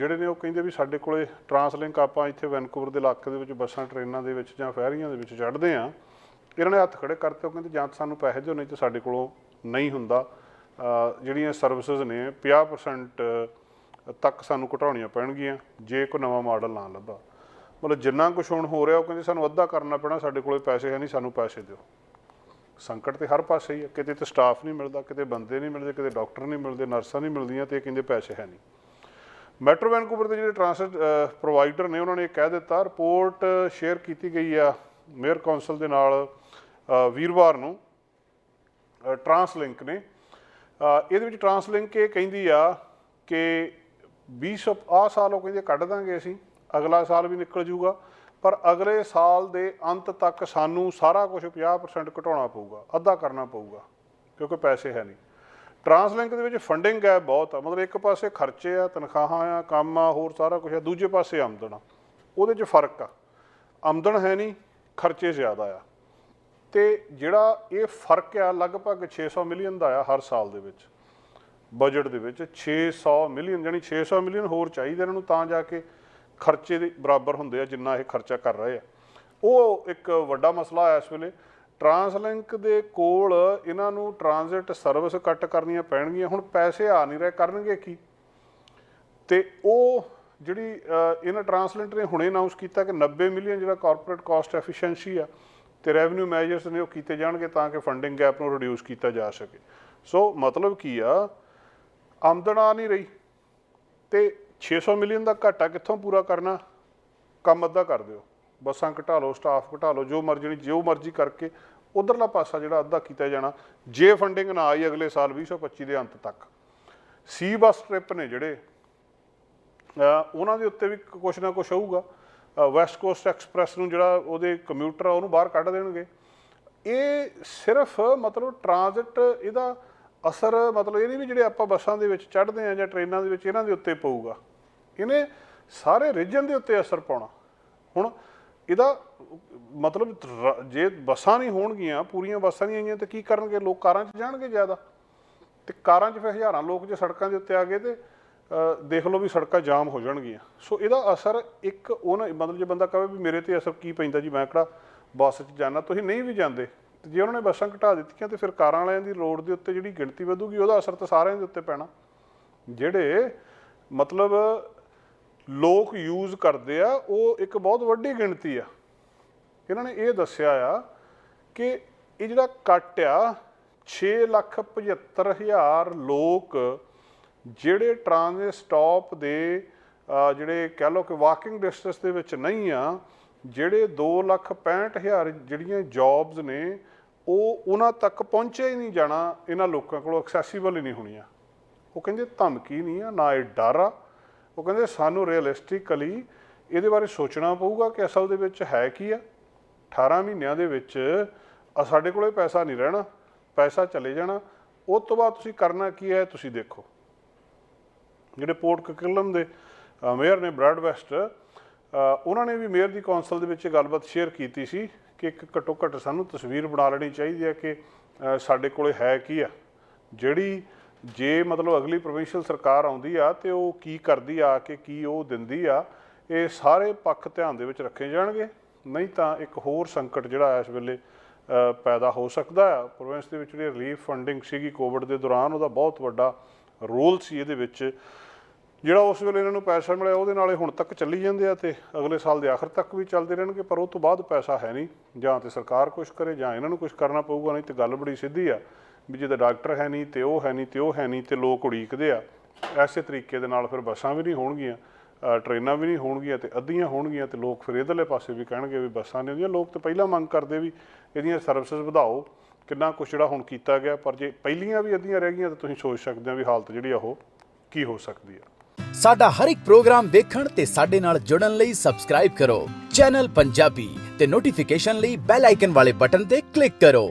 ਜਿਹੜੇ ਨੇ ਉਹ ਕਹਿੰਦੇ ਵੀ ਸਾਡੇ ਕੋਲੇ ਟਰਾਂਸਲਿੰਕ ਆਪਾਂ ਇੱਥੇ ਵੈਨਕੂਵਰ ਦੇ ਇਲਾਕੇ ਦੇ ਵਿੱਚ ਬੱਸਾਂ, ਟ੍ਰੇਨਾਂ ਦੇ ਵਿੱਚ ਜਾਂ ਫੈਰੀਆਂ ਦੇ ਵਿੱਚ ਚੜ੍ਹਦੇ ਆ ਇਹਨਾਂ ਨੇ ਹੱਥ ਖੜੇ ਕਰਤੇ, ਉਹ ਕਹਿੰਦੇ ਜਾਂ ਤਾਂ ਸਾਨੂੰ ਪੈਸੇ ਦਿਓ, ਨਹੀਂ ਤਾਂ ਸਾਡੇ ਕੋਲੋਂ ਨਹੀਂ ਹੁੰਦਾ। ਜਿਹੜੀਆਂ ਸਰਵਿਸਿਜ਼ ਨੇ 50% ਤੱਕ ਸਾਨੂੰ ਘਟਾਉਣੀਆਂ ਪੈਣਗੀਆਂ, ਜੇ ਕੋਈ ਨਵਾਂ ਮਾਡਲ ਨਾ ਲੱਭਾ। ਮਤਲਬ ਜਿੰਨਾ ਕੁਝ ਹੁਣ ਹੋ ਰਿਹਾ, ਉਹ ਕਹਿੰਦੇ ਸਾਨੂੰ ਅੱਧਾ ਕਰਨਾ ਪੈਣਾ, ਸਾਡੇ ਕੋਲੇ ਪੈਸੇ ਹੈ ਨਹੀਂ, ਸਾਨੂੰ ਪੈਸੇ ਦਿਓ। ਸੰਕਟ ਤੇ ਹਰ ਪਾਸੇ ਹੀ ਹੈ, ਕਿਤੇ ਤੇ ਸਟਾਫ ਨਹੀਂ ਮਿਲਦਾ, ਕਿਤੇ ਬੰਦੇ ਨਹੀਂ ਮਿਲਦੇ, ਕਿਤੇ ਡਾਕਟਰ ਨਹੀਂ ਮਿਲਦੇ ਨਰਸਾਂ ਨਹੀਂ ਮਿਲਦੀਆਂ ਤੇ ਇਹ ਕਹਿੰਦੇ ਪੈਸੇ ਹੈ ਨਹੀਂ। ਮੈਟਰੋ ਵੈਨਕੂਵਰ ਦੇ ਜਿਹੜੇ ਟ੍ਰਾਂਸਪੋਰਟ ਪ੍ਰੋਵਾਈਡਰ ਨੇ, ਉਹਨਾਂ ਨੇ ਕਹਿ ਦਿੱਤਾ ਰਿਪੋਰਟ ਸ਼ੇਅਰ ਕੀਤੀ ਗਈ ਆ ਮੇਅਰ ਕੌਂਸਲ ਦੇ ਨਾਲ ਵੀਰਵਾਰ ਨੂੰ ਟਰਾਂਸਲਿੰਕ ਨੇ। ਇਹਦੇ ਵਿੱਚ ਟਰਾਂਸਲਿੰਕ ਇਹ ਕਹਿੰਦੀ ਆ ਕਿ 20 ਆਹ ਸਾਲ ਉਹ ਕਹਿੰਦੇ ਕੱਢ ਦਾਂਗੇ ਅਸੀਂ, ਅਗਲਾ ਸਾਲ ਵੀ ਨਿਕਲ ਜੂਗਾ, ਪਰ ਅਗਲੇ ਸਾਲ ਦੇ ਅੰਤ ਤੱਕ ਸਾਨੂੰ ਸਾਰਾ ਕੁਝ 50% ਘਟਾਉਣਾ ਪਊਗਾ, ਅੱਧਾ ਕਰਨਾ ਪਊਗਾ, ਕਿਉਂਕਿ ਪੈਸੇ ਹੈ ਨਹੀਂ। ਟਰਾਂਸਲਿੰਕ ਦੇ ਵਿੱਚ ਫੰਡਿੰਗ ਗੈਪ ਬਹੁਤ ਆ, ਮਤਲਬ ਇੱਕ ਪਾਸੇ ਖਰਚੇ ਆ, ਤਨਖਾਹਾਂ ਆ, ਕੰਮ ਆ, ਹੋਰ ਸਾਰਾ ਕੁਝ ਆ, ਦੂਜੇ ਪਾਸੇ ਆਮਦਨ ਆ। ਉਹਦੇ 'ਚ ਫ਼ਰਕ ਆ। ਆਮਦਨ ਹੈ ਨਹੀਂ, ਖਰਚੇ ਜ਼ਿਆਦਾ ਆ। ਤੇ ਜਿਹੜਾ ਇਹ ਫ਼ਰਕ ਆ, ਲਗਭਗ 600 ਮਿਲੀਅਨ ਦਾ ਆ ਹਰ ਸਾਲ ਦੇ ਵਿੱਚ। ਬਜਟ ਦੇ ਵਿੱਚ 600 ਮਿਲੀਅਨ ਯਾਨੀ 600 ਮਿਲੀਅਨ ਹੋਰ ਚਾਹੀਦੇ ਇਹਨਾਂ ਨੂੰ ਤਾਂ ਜਾ ਕੇ ਖਰਚੇ ਦੇ ਬਰਾਬਰ ਹੁੰਦੇ ਆ, ਜਿੰਨਾ ਇਹ ਖਰਚਾ ਕਰ ਰਹੇ ਆ। ਉਹ ਇੱਕ ਵੱਡਾ ਮਸਲਾ ਆ ਇਸ ਵੇਲੇ। ਟਰਾਂਸਲਿੰਕ ਦੇ ਕੋਲ ਇਹਨਾਂ ਨੂੰ ਟ੍ਰਾਂਜ਼ਿਟ ਸਰਵਿਸ ਕੱਟ ਕਰਨੀਆਂ ਪੈਣਗੀਆਂ। ਹੁਣ ਪੈਸੇ ਆ ਨਹੀਂ ਰਹੇ, ਕਰਨਗੇ ਕੀ? ਤੇ ਉਹ ਜਿਹੜੀ ਇਹਨਾਂ ਟਰਾਂਸਲੇਟਰ ਨੇ ਹੁਣੇ ਅਨਾਉਂਸ ਕੀਤਾ ਕਿ 90 ਮਿਲੀਅਨ ਜਿਹੜਾ ਕਾਰਪੋਰੇਟ ਕਾਸਟ ਐਫੀਸ਼ੀਐਂਸੀ ਆ ਤੇ ਰੈਵਨਿਊ ਮੈਜਰਸ ਨੇ ਉਹ ਕੀਤੇ ਜਾਣਗੇ ਤਾਂ ਕਿ ਫੰਡਿੰਗ ਗੈਪ ਨੂੰ ਰਿਡਿਊਸ ਕੀਤਾ ਜਾ ਸਕੇ। ਸੋ ਮਤਲਬ ਕੀ ਆ? ਆਮਦਨ ਆ ਨਹੀਂ ਰਹੀ ਤੇ 600 ਮਿਲੀਅਨ ਦਾ ਘਾਟਾ ਕਿੱਥੋਂ ਪੂਰਾ ਕਰਨਾ? ਕੰਮ ਅੱਧਾ ਕਰ ਦਿਓ। ਬੱਸਾਂ ਘਟਾ ਲਓ ਸਟਾਫ ਘਟਾ ਲਓ, ਜੋ ਮਰਜ਼ੀ ਜੋ ਮਰਜ਼ੀ ਕਰਕੇ ਉਧਰਲਾ ਪਾਸਾ ਜਿਹੜਾ ਅੱਧਾ ਕੀਤਾ ਜਾਣਾ, ਜੇ ਫੰਡਿੰਗ ਨਾ ਆਈ ਅਗਲੇ ਸਾਲ 2025 ਦੇ ਅੰਤ ਤੱਕ। ਸੀ ਬੱਸ ਟ੍ਰਿਪ ਨੇ ਜਿਹੜੇ ਉਹਨਾਂ ਦੇ ਉੱਤੇ ਵੀ ਕੁਛ ਨਾ ਕੁਛ ਹੋਊਗਾ ਵੈਸਟ ਕੋਸਟ ਐਕਸਪ੍ਰੈਸ ਨੂੰ ਜਿਹੜਾ ਉਹਦੇ ਕੰਪਿਊਟਰ ਆ, ਉਹਨੂੰ ਬਾਹਰ ਕੱਢ ਦੇਣਗੇ। ਇਹ ਸਿਰਫ ਮਤਲਬ ਟ੍ਰਾਂਜ਼ਿਟ ਇਹਦਾ ਅਸਰ, ਮਤਲਬ ਇਹ ਨਹੀਂ ਵੀ ਜਿਹੜੇ ਆਪਾਂ ਬੱਸਾਂ ਦੇ ਵਿੱਚ ਚੜ੍ਹਦੇ ਆ ਜਾਂ ਟ੍ਰੇਨਾਂ ਦੇ ਵਿੱਚ ਇਹਨਾਂ ਦੇ ਉੱਤੇ ਪਊਗਾ। ਇਹਨੇ ਸਾਰੇ ਰੀਜਨ ਦੇ ਉੱਤੇ ਅਸਰ ਪਾਉਣਾ। ਹੁਣ ਇਹਦਾ ਮਤਲਬ ਰ- ਜੇ ਬੱਸਾਂ ਨਹੀਂ ਹੋਣਗੀਆਂ ਪੂਰੀਆਂ ਬੱਸਾਂ ਨਹੀਂ ਆਈਆਂ ਤੇ ਕੀ ਕਰਨਗੇ? ਲੋਕ ਕਾਰਾਂ 'ਚ ਜਾਣਗੇ ਜ਼ਿਆਦਾ। ਤੇ ਕਾਰਾਂ 'ਚ ਫਿਰ ਹਜ਼ਾਰਾਂ ਲੋਕ ਜੇ ਸੜਕਾਂ ਦੇ ਉੱਤੇ ਆ ਗਏ ਤੇ ਅ, ਦੇਖ ਲਓ ਵੀ ਸੜਕਾਂ ਜਾਮ ਹੋ ਜਾਣਗੀਆਂ। ਸੋ ਇਹਦਾ ਅਸਰ ਇੱਕ ਉਹਨਾਂ ਮਤਲਬ ਜੇ ਬੰਦਾ ਕਹੇ ਵੀ ਮੇਰੇ ਤੇ ਅਸਰ ਕੀ ਪੈਂਦਾ ਜੀ ਮੈਂ ਕਿਹੜਾ ਬੱਸ 'ਚ ਜਾਣਾ ਤੁਸੀਂ ਨਹੀਂ ਵੀ ਜਾਂਦੇ। ਤੇ ਜੇ ਉਹਨਾਂ ਨੇ ਬੱਸਾਂ ਘਟਾ ਦਿੱਤੀਆਂ ਤੇ ਫਿਰ ਕਾਰਾਂ ਵਾਲਿਆਂ ਦੀ ਰੋਡ ਦੇ ਉੱਤੇ ਜਿਹੜੀ ਗਿਣਤੀ ਵਧੂਗੀ ਉਹਦਾ ਅਸਰ ਤਾਂ ਸਾਰਿਆਂ ਦੇ ਉੱਤੇ ਪੈਣਾ। ਜਿਹੜੇ ਮਤਲਬ ਲੋਕ ਯੂਜ਼ ਕਰਦੇ ਆ, ਉਹ ਇੱਕ ਬਹੁਤ ਵੱਡੀ ਗਿਣਤੀ ਆ। ਇਹਨਾਂ ਨੇ ਇਹ ਦੱਸਿਆ ਆ ਕਿ ਇਹ ਜਿਹੜਾ ਕੱਟ ਆ 6 ਲੱਖ 75 ਹਜ਼ਾਰ ਲੋਕ ਜਿਹੜੇ ਟ੍ਰਾਂਜ਼ਿਟ ਸਟਾਪ ਦੇ ਜਿਹੜੇ ਕਹਿ ਲਓ ਕਿ ਵਾਕਿੰਗ ਡਿਸਟੈਂਸ ਦੇ ਵਿੱਚ ਨਹੀਂ ਆ, ਜਿਹੜੇ 2 ਲੱਖ 65 ਹਜ਼ਾਰ ਜਿਹੜੀਆਂ ਜੌਬਸ ਨੇ, ਉਹ ਉਹਨਾਂ ਤੱਕ ਪਹੁੰਚਿਆ ਹੀ ਨਹੀਂ ਜਾਣਾ, ਇਹਨਾਂ ਲੋਕਾਂ ਕੋਲ ਐਕਸੈਸਿਬਲ ਹੀ ਨਹੀਂ ਹੋਣੀਆਂ। ਉਹ ਕਹਿੰਦੇ ਧਮਕੀ ਨਹੀਂ ਆ, ਨਾ ਇਹ ਡਰ ਆ ਉਹ ਕਹਿੰਦੇ ਸਾਨੂੰ ਰੀਅਲਿਸਟਿਕਲੀ ਇਹਦੇ ਬਾਰੇ ਸੋਚਣਾ ਪਊਗਾ ਕਿ ਅਸਲ ਦੇ ਵਿੱਚ ਹੈ ਕੀ ਆ। 18 ਮਹੀਨਿਆਂ ਦੇ ਵਿੱਚ ਸਾਡੇ ਕੋਲੇ ਪੈਸਾ ਨਹੀਂ ਰਹਿਣਾ, ਪੈਸਾ ਚਲੇ ਜਾਣਾ। ਉਸ ਤੋਂ ਬਾਅਦ ਤੁਸੀਂ ਕਰਨਾ ਕੀ ਹੈ, ਤੁਸੀਂ ਦੇਖੋ। ਜਿਹੜੇ ਪੋਰਟ ਕਕਿਲਮ ਦੇ ਮੇਅਰ ਨੇ ਬ੍ਰੈਡ ਵੈਸਟ ਉਹਨਾਂ ਨੇ ਵੀ ਮੇਅਰ ਦੀ ਕੌਂਸਲ ਦੇ ਵਿੱਚ ਗੱਲਬਾਤ ਸ਼ੇਅਰ ਕੀਤੀ ਸੀ ਕਿ ਇੱਕ ਘੱਟੋ ਘੱਟ ਸਾਨੂੰ ਤਸਵੀਰ ਬਣਾ ਲੈਣੀ ਚਾਹੀਦੀ ਹੈ ਕਿ ਸਾਡੇ ਕੋਲੇ ਹੈ ਕੀ ਆ। ਜਿਹੜੀ ਜੇ ਮਤਲਬ ਅਗਲੀ ਪ੍ਰੋਵਿੰਸ਼ੀਅਲ ਸਰਕਾਰ ਆਉਂਦੀ ਆ ਤੇ ਉਹ ਕੀ ਕਰਦੀ ਆ ਕਿ ਕੀ ਉਹ ਦਿੰਦੀ ਆ, ਇਹ ਸਾਰੇ ਪੱਖ ਧਿਆਨ ਦੇ ਵਿੱਚ ਰੱਖੇ ਜਾਣਗੇ। ਨਹੀਂ ਤਾਂ ਇੱਕ ਹੋਰ ਸੰਕਟ ਜਿਹੜਾ ਇਸ ਵੇਲੇ ਪੈਦਾ ਹੋ ਸਕਦਾ ਆ। ਪ੍ਰੋਵਿੰਸ ਦੇ ਵਿੱਚ ਜਿਹੜੀ ਰਿਲੀਫ ਫੰਡਿੰਗ ਸੀਗੀ ਕੋਵਿਡ ਦੇ ਦੌਰਾਨ, ਉਹਦਾ ਬਹੁਤ ਵੱਡਾ ਰੋਲ ਸੀ ਇਹਦੇ ਵਿੱਚ। ਜਿਹੜਾ ਉਸ ਵੇਲੇ ਇਹਨਾਂ ਨੂੰ ਪੈਸਾ ਮਿਲਿਆ, ਉਹਦੇ ਨਾਲੇ ਹੁਣ ਤੱਕ ਚੱਲੀ ਜਾਂਦੇ ਆ ਤੇ ਅਗਲੇ ਸਾਲ ਦੇ ਆਖਰ ਤੱਕ ਵੀ ਚੱਲਦੇ ਰਹਿਣਗੇ, ਪਰ ਉਹ ਤੋਂ ਬਾਅਦ ਪੈਸਾ ਹੈ ਨਹੀਂ। ਜਾਂ ਤੇ ਸਰਕਾਰ ਕੁਝ ਕਰੇ, ਜਾਂ ਇਹਨਾਂ ਨੂੰ ਕੁਝ ਕਰਨਾ ਪਊਗਾ, ਨਹੀਂ ਤੇ ਗੱਲ ਬੜੀ ਸਿੱਧੀ ਆ। ਵੀ ਜਿਹਦਾ ਡਾਕਟਰ ਹੈ ਨਹੀਂ ਤੇ ਉਹ ਹੈ ਨਹੀਂ ਤੇ ਉਹ ਹੈ ਨਹੀਂ ਤੇ ਲੋਕ ਉਡੀਕਦੇ ਆ। ਐਸੇ ਤਰੀਕੇ ਦੇ ਨਾਲ ਫਿਰ ਬੱਸਾਂ ਵੀ ਨਹੀਂ ਹੋਣਗੀਆਂ ਅ, ਟ੍ਰੇਨਾਂ ਵੀ ਨਹੀਂ ਹੋਣਗੀਆਂ ਤੇ ਅੱਧੀਆਂ ਹੋਣਗੀਆਂ ਤੇ ਲੋਕ ਫਿਰ ਇਧਰਲੇ ਪਾਸੇ ਵੀ ਕਹਿਣਗੇ ਵੀ ਬੱਸਾਂ ਨਹੀਂ ਹੁੰਦੀਆਂ। ਲੋਕ ਤਾਂ ਪਹਿਲਾਂ ਮੰਗ ਕਰਦੇ ਵੀ ਇਹਦੀਆਂ ਸਰਵਿਸਿਜ਼ ਵਧਾਓ ਕਿੰਨਾ ਕੁਛ ਜਿਹੜਾ ਹੁਣ ਕੀਤਾ ਗਿਆ ਪਰ ਜੇ ਪਹਿਲੀਆਂ ਵੀ ਅੱਧੀਆਂ ਰਹਿ ਗਈਆਂ ਤਾਂ ਤੁਸੀਂ ਸੋਚ ਸਕਦੇ ਹੋ ਵੀ ਹਾਲਤ ਜਿਹੜੀ ਆ ਉਹ ਕੀ ਹੋ ਸਕਦੀ ਆ। ਸਾਡਾ ਹਰ ਇੱਕ ਪ੍ਰੋਗਰਾਮ ਦੇਖਣ ਤੇ ਸਾਡੇ ਨਾਲ ਜੁੜਨ ਲਈ ਸਬਸਕ੍ਰਾਈਬ ਕਰੋ। ਚੈਨਲ ਪੰਜਾਬੀ ਤੇ ਨੋਟੀਫਿਕੇਸ਼ਨ ਲਈ ਬੈਲ ਆਈਕਨ ਵਾਲੇ ਬਟਨ ਤੇ ਕਲਿੱਕ ਕਰੋ।